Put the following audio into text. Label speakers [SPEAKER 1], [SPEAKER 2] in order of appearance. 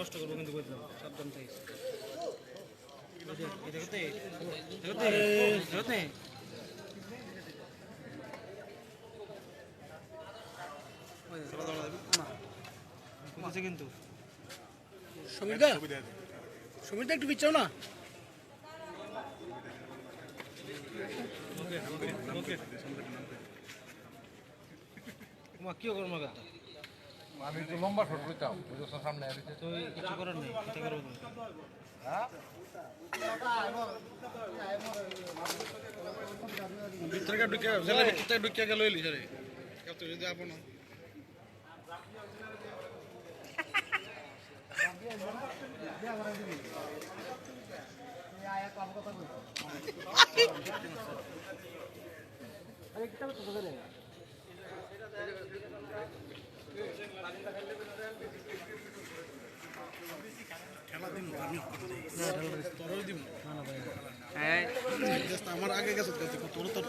[SPEAKER 1] নষ্ট করব কিন্তু সাবধান থাকিস কিন্তু।
[SPEAKER 2] সমীরদা সমীরদা একটু পিছাও না।
[SPEAKER 1] ওকে ওকে মা কি করব কথা
[SPEAKER 3] আমি একটু লম্বা শট করতাম বুঝছ সামনে আসছে
[SPEAKER 1] তো কিছু করার নেই এটা করব।
[SPEAKER 3] হ্যাঁ?
[SPEAKER 2] ভিতরে ঢুকে জেলে ভিতরে ঢুকে গেল এলি রে কত যদি আপন খেলা দিন আমি তোর দিব আমার আগে গেছে তোর তোর